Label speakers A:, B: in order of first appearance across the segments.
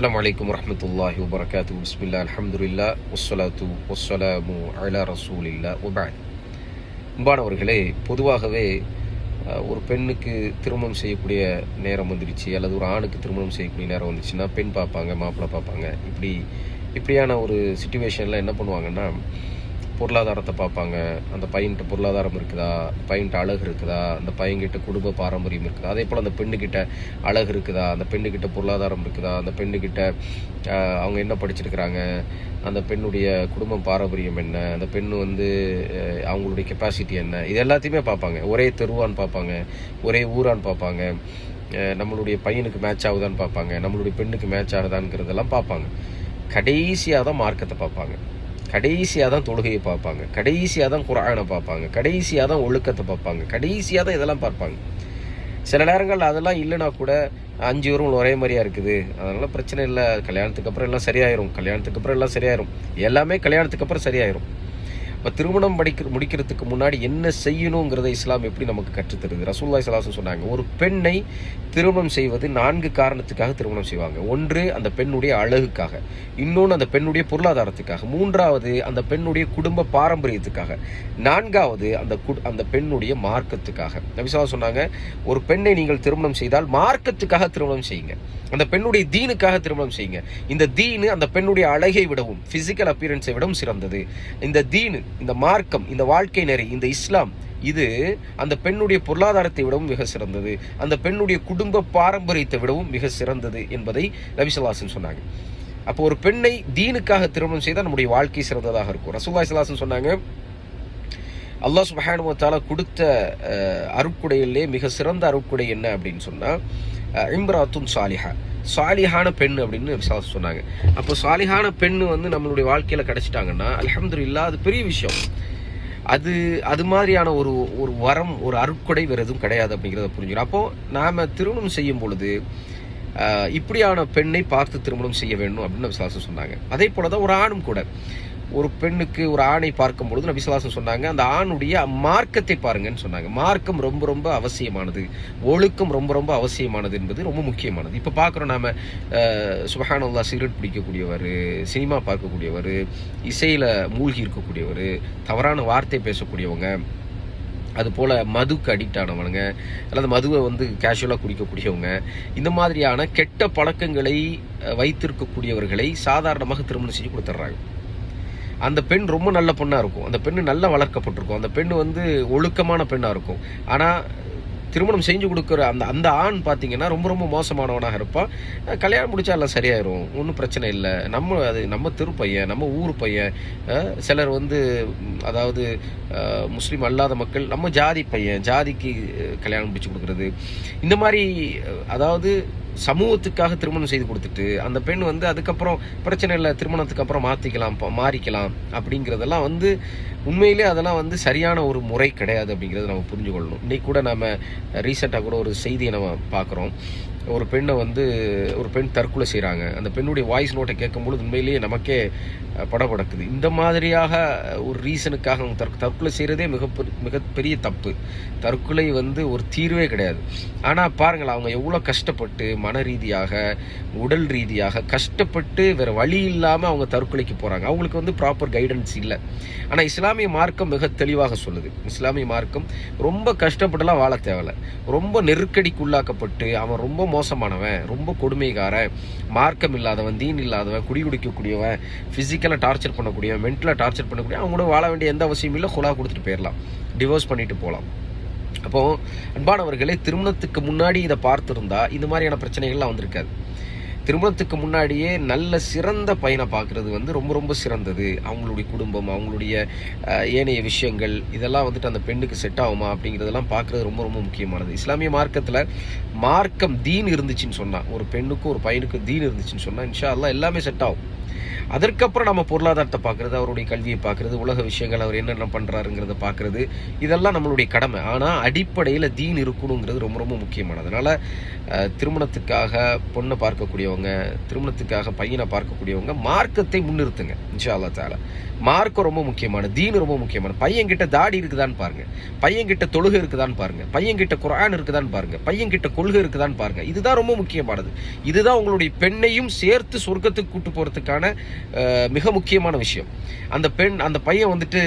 A: அஸ்லாம் வலைக்கம் வரமத்துல்லாஹி வபரகாத்து பிஸ்மில்லா அலமதுல்லா ஒஸ்வலாத்து ஒஸ்வலாமு அலா ரசூல் இல்லா உபான் அன்பானவர்களே பொதுவாகவே ஒரு பெண்ணுக்கு திருமணம் செய்யக்கூடிய நேரம் வந்துடுச்சு அல்லது ஒரு ஆணுக்கு திருமணம் செய்யக்கூடிய நேரம் வந்துச்சுன்னா பெண் பார்ப்பாங்க மாப்பிள்ளை பார்ப்பாங்க. இப்படி இப்படியான ஒரு சுச்சுவேஷனில் என்ன பண்ணுவாங்கன்னா பொருளாதாரத்தை பார்ப்பாங்க. அந்த பையன்கிட்ட பொருளாதாரம் இருக்குதா? பையன்கிட்ட அழகு இருக்குதா? அந்த பையன்கிட்ட குடும்ப பாரம்பரியம் இருக்குதா? அதே போல் அந்த பெண்ணுக்கிட்ட அழகு இருக்குதா? அந்த பெண்ணுக்கிட்ட பொருளாதாரம் இருக்குதா? அந்த பெண்ணுக்கிட்ட அவங்க என்ன படிச்சிருக்கிறாங்க? அந்த பெண்ணுடைய குடும்பம் பாரம்பரியம் என்ன? அந்த பெண் வந்து அவங்களுடைய கெப்பாசிட்டி என்ன? இது எல்லாத்தையுமே பார்ப்பாங்க. ஒரே தெருவான்னு பார்ப்பாங்க. ஒரே ஊரான்னு பார்ப்பாங்க. நம்மளுடைய பையனுக்கு மேட்ச் ஆகுதான்னு பார்ப்பாங்க. நம்மளுடைய பெண்ணுக்கு மேட்ச் ஆகுதாங்கிறதெல்லாம் பார்ப்பாங்க. கடைசியாக தான் மார்க்கத்தை பார்ப்பாங்க. கடைசியாக தான் தொழுகையை பார்ப்பாங்க. கடைசியாக தான் குரானை பார்ப்பாங்க. கடைசியாக தான் ஒழுக்கத்தை பார்ப்பாங்க. கடைசியாக தான் இதெல்லாம் பார்ப்பாங்க. சில நேரங்கள் அதெல்லாம் இல்லைனா கூட அஞ்சு வரும் ஒரே மாதிரியா இருக்குது. அதனால் பிரச்சனை இல்லை. கல்யாணத்துக்கு அப்புறம் எல்லாம் சரியாயிரும். கல்யாணத்துக்கு அப்புறம் எல்லாம் சரியாயிரும். எல்லாமே கல்யாணத்துக்கு அப்புறம் சரியாயிரும். இப்போ திருமணம் படிக்கிற முடிக்கிறதுக்கு முன்னாடி என்ன செய்யணுங்கிறத இஸ்லாம் எப்படி நமக்கு கற்றுத்தருது? ரசூல்லாய் சலாசன் சொன்னாங்க ஒரு பெண்ணை திருமணம் செய்வது நான்கு காரணத்துக்காக திருமணம் செய்வாங்க. ஒன்று அந்த பெண்ணுடைய அழகுக்காக. இன்னொன்று அந்த பெண்ணுடைய பொருளாதாரத்துக்காக. மூன்றாவது அந்த பெண்ணுடைய குடும்ப பாரம்பரியத்துக்காக. நான்காவது அந்த கு- அந்த பெண்ணுடைய மார்க்கத்துக்காக. நபிசா சொன்னாங்க ஒரு பெண்ணை நீங்கள் திருமணம் செய்தால் மார்க்கத்துக்காக திருமணம் செய்யுங்க. அந்த பெண்ணுடைய தீனுக்காக திருமணம் செய்யுங்க. இந்த தீனு அந்த பெண்ணுடைய அழகை விடவும் ஃபிசிக்கல் அப்பியரன்ஸை விடவும் சிறந்தது. இந்த தீனு இந்த மார்க்கம் இந்த வாழ்க்கை நெறி இந்த இஸ்லாம் இது அந்த பெண்ணுடைய பொருளாதாரத்தை விடவும் மிக சிறந்தது. அந்த பெண்ணுடைய குடும்ப பாரம்பரியத்தை விடவும் மிக சிறந்தது என்பதை நபிசல்லாசன் சொன்னாங்க. அப்போ ஒரு பெண்ணை தீனுக்காக திருமணம் செய்தால் நம்முடைய வாழ்க்கை சிறந்ததாக இருக்கும். ரசூல்லா சலாசன் சொன்னாங்க அல்லாஹ் சுபஹானு கொடுத்த அருக்குடையிலே மிக சிறந்த அருக்குடை என்ன? அப்படின்னு சொன்னால் இம்ராத்துன் சாலிஹா. சாலிஹான பெண் அப்படின்னு விசாரிச்சு சொன்னாங்க. அப்போ சாலிஹான பெண் வந்து நம்மளுடைய வாழ்க்கையில் கிடைச்சிட்டாங்கன்னா இல்லா அது பெரிய விஷயம். அது அது மாதிரியான ஒரு ஒரு வரம் ஒரு அருட்கொடை வேறு எதுவும் கிடையாது அப்படிங்கிறத புரிஞ்சுக்கணும். அப்போது நாம் திருமணம் செய்யும் பொழுது இப்படியான பெண்ணை பார்த்து திருமணம் செய்ய வேண்டும் அப்படின்னு விசுவாசம் சொன்னாங்க. அதே போல தான் ஒரு ஆணும் கூட. ஒரு பெண்ணுக்கு ஒரு ஆணை பார்க்கும் பொழுது நபிசுவாசம் சொன்னாங்க அந்த ஆணுடைய மார்க்கத்தை பாருங்கன்னு சொன்னாங்க. மார்க்கம் ரொம்ப ரொம்ப அவசியமானது. ஒழுக்கம் ரொம்ப ரொம்ப அவசியமானது என்பது ரொம்ப முக்கியமானது. இப்போ பார்க்குறோம் நாம சுபஹானல்லா சிகரெட் பிடிக்கக்கூடியவர் சினிமா பார்க்கக்கூடியவர் இசையில் மூழ்கி இருக்கக்கூடியவர் தவறான வார்த்தை பேசக்கூடியவங்க அது போல் மதுக்கு அடிக்ட் ஆனவனுங்க அல்லது மதுவை வந்து கேஷுவலாக குடிக்கக்கூடியவங்க இந்த மாதிரியான கெட்ட பழக்கங்களை வைத்திருக்கக்கூடியவர்களை சாதாரணமாக திருமணம் செஞ்சு கொடுத்துட்றாங்க. அந்த பெண் ரொம்ப நல்ல பெண்ணாக இருக்கும். அந்த பெண்ணு நல்லா வளர்க்கப்பட்டிருக்கும். அந்த பெண் வந்து ஒழுக்கமான பெண்ணாக இருக்கும். ஆனால் திருமணம் செஞ்சு கொடுக்குற அந்த அந்த ஆண் பார்த்தீங்கன்னா ரொம்ப ரொம்ப மோசமானவனாக இருப்பான் கல்யாணம் முடிச்சா எல்லாம் சரியாயிரும். ஒன்றும் பிரச்சனை இல்லை. நம்ம அது நம்ம தெரு பையன் நம்ம ஊர் பையன் சிலர் வந்து அதாவது முஸ்லீம் அல்லாத மக்கள் நம்ம ஜாதி பையன் ஜாதிக்கு கல்யாணம் முடிச்சு கொடுக்குறது. இந்த மாதிரி அதாவது சமூகத்துக்காக திருமணம் செய்து கொடுத்துட்டு அந்த பெண் வந்து அதுக்கப்புறம் பிரச்சனை இல்லை திருமணத்துக்கு அப்புறம் மாற்றிக்கலாம் மாறிக்கலாம் அப்படிங்கிறதெல்லாம் வந்து உண்மையிலே அதெல்லாம் வந்து சரியான ஒரு முறை கிடையாது அப்படிங்கிறத நம்ம புரிஞ்சு கொள்ளணும் இன்னைக்கு கூட நம்ம ரீசெண்டாக கூட ஒரு செய்தியை நம்ம பார்க்குறோம். ஒரு பெண்ணை வந்து ஒரு பெண் தற்கொலை செய்கிறாங்க அந்த பெண்ணுடைய வாய்ஸ் நோட்டை கேட்கும்பொழுது உண்மையிலேயே நமக்கே அஹ், படபடக்குது இந்த மாதிரியாக ஒரு ரீசனுக்காக அவங்க தற் தற்கொலை செய்கிறதே மிக மிகப்பெரிய தப்பு. தற்கொலை வந்து ஒரு தீர்வே கிடையாது. ஆனால் பாருங்களேன் அவங்க எவ்வளோ கஷ்டப்பட்டு மன ரீதியாக உடல் ரீதியாக கஷ்டப்பட்டு வேறு வழி இல்லாமல் அவங்க தற்கொலைக்கு போகிறாங்க அவங்களுக்கு வந்து ப்ராப்பர் கைடன்ஸ் இல்லை. ஆனால் இஸ்லாமிய மார்க்கம் மிக தெளிவாக சொல்லுது. இஸ்லாமிய மார்க்கம் ரொம்ப கஷ்டப்பட்டுலாம் வாழ தேவையில்லை. ரொம்ப நெருக்கடிக்குள்ளாக்கப்பட்டு அவன் ரொம்ப மோசமானவன் ரொம்ப கொடுமைக்காரன் மார்க்கம் இல்லாதவன் தீன் இல்லாதவன் குடி குடிக்கக்கூடியவன் ஃபிசிக்கலாக டார்ச்சர் பண்ணக்கூடியவன் மென்டலாக டார்ச்சர் பண்ணக்கூடிய அவங்க கூட வாழ வேண்டிய எந்த அவசியமும் இல்லை குழா கொடுத்துட்டு போயிடலாம். டிவோர்ஸ் பண்ணிட்டு போகலாம் அப்போது அன்பானவர்களே திருமணத்துக்கு முன்னாடி இதை பார்த்துருந்தா இந்த மாதிரியான பிரச்சனைகள்லாம் வந்திருக்காது. திருமணத்துக்கு முன்னாடியே நல்ல சிறந்த பையனை பார்க்குறது வந்து ரொம்ப ரொம்ப சிறந்தது. அவங்களுடைய குடும்பம் அவங்களுடைய ஏனைய விஷயங்கள் இதெல்லாம் வந்துட்டு அந்த பெண்ணுக்கு செட் ஆகுமா அப்படிங்கிறதெல்லாம் பார்க்குறது ரொம்ப ரொம்ப முக்கியமானது. இஸ்லாமிய மார்க்கத்தில் மார்க்கம் தீன் இருந்துச்சுன்னு சொன்னால் ஒரு பெண்ணுக்கும் ஒரு பையனுக்கும் தீன் இருந்துச்சுன்னு சொன்னால் இன்ஷா அல்லாஹ் எல்லாமே செட் ஆகும். அதற்கப்புறம் நம்ம பொருளாதாரத்தை பார்க்குறது அவருடைய கல்வியை பார்க்குறது உலக விஷயங்கள் அவர் என்னென்ன பண்ணுறாருங்கிறத பார்க்குறது இதெல்லாம் நம்மளுடைய கடமை. ஆனால் அடிப்படையில் தீன் இருக்கணுங்கிறது ரொம்ப ரொம்ப முக்கியமானது. அதனால் திருமணத்துக்காக பொண்ணை பார்க்கக்கூடிய பார்க்கக்கூடியவங்க திருமணத்துக்காக பையனை பார்க்கக்கூடியவங்க மார்க்கத்தை முன்னிறுத்துங்க இன்ஷா அல்லா தாலா மார்க்கம் ரொம்ப முக்கியமான தீன் ரொம்ப முக்கியமான. பையன்கிட்ட தாடி இருக்குதான்னு பாருங்க. பையன்கிட்ட தொழுகை இருக்குதான்னு பாருங்க. பையன்கிட்ட குரான் இருக்குதான்னு பாருங்க. பையன்கிட்ட கொள்கை இருக்குதான்னு பாருங்க. இதுதான் ரொம்ப முக்கியமானது. இதுதான் உங்களுடைய பெண்ணையும் சேர்த்து சொர்க்கத்துக்கு கூட்டு போகிறதுக்கான மிக முக்கியமான விஷயம். அந்த பெண் அந்த பையன் வந்துட்டு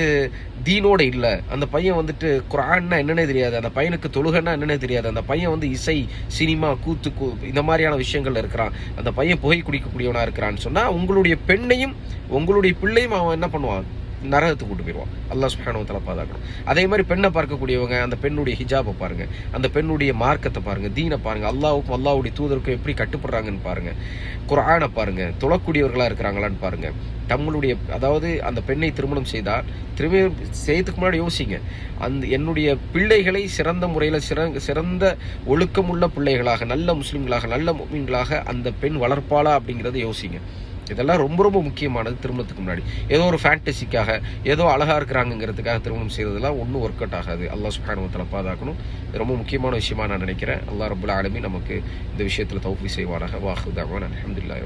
A: தீனோட இல்லை. அந்த பையன் வந்துட்டு குரான்னா என்னன்னே தெரியாது. அந்த பையனுக்கு தொழுகைன்னா என்னன்னே தெரியாது. அந்த பையன் வந்து இசை சினிமா கூத்து கூ இந்த மாதிரியான விஷயங்கள் இருக்கிறான். அந்த பையன் புகை குடிக்கக்கூடியவனாக இருக்கிறான்னு சொன்னால் உங்களுடைய பெண்ணையும் உங்களுடைய பிள்ளையும் அவன் என்ன பண்ணுவான்? நரகத்துக்கு கூட்டு போயிடுவான் அல்லாஹ் சுப்ஹானஹு வ பாதுகாக்கணும். அதே மாதிரி பெண்ணை பார்க்கக்கூடியவங்க அந்த பெண்ணுடைய ஹிஜாபை பாருங்க. அந்த பெண்ணுடைய மார்க்கத்தை பாருங்க தீனை பாருங்க அல்லாவுக்கும் அல்லாவுடைய தூதருக்கும் எப்படி கட்டுப்படுறாங்கன்னு பாருங்க. குரானை பாருங்க தொழக்கூடியவர்களா இருக்கிறாங்களான்னு பாருங்க. தங்களுடைய அதாவது அந்த பெண்ணை திருமணம் செய்தால் திருமணம் செய்யறதுக்கு முன்னாடி யோசிங்க. அந்த என்னுடைய பிள்ளைகளை சிறந்த முறையில் சிறந்த சிறந்த ஒழுக்கமுள்ள பிள்ளைகளாக நல்ல முஸ்லிம்களாக நல்ல மீன்களாக அந்த பெண் வளர்ப்பாளா அப்படிங்கிறத யோசிங்க. இதெல்லாம் ரொம்ப ரொம்ப முக்கியமானது திருமணத்துக்கு முன்னாடி. ஏதோ ஒரு ஃபேண்டசிக்காக ஏதோ அழகாக இருக்கிறாங்கங்கிறதுக்காக திருமணம் செய்கிறதுலாம் ஒன்றும் ஒர்க் அவுட் ஆகாது. அல்லா சுப்ஹானஹு வ பாதுகாக்கணும். இது ரொம்ப முக்கியமான விஷயமா நான் நினைக்கிறேன். அல்லா ரொம்ப ஆளுமே நமக்கு இந்த விஷயத்தில் தௌஃபி செய்வானாக வாஹு தவான் அல்ஹம்துலில்லாஹி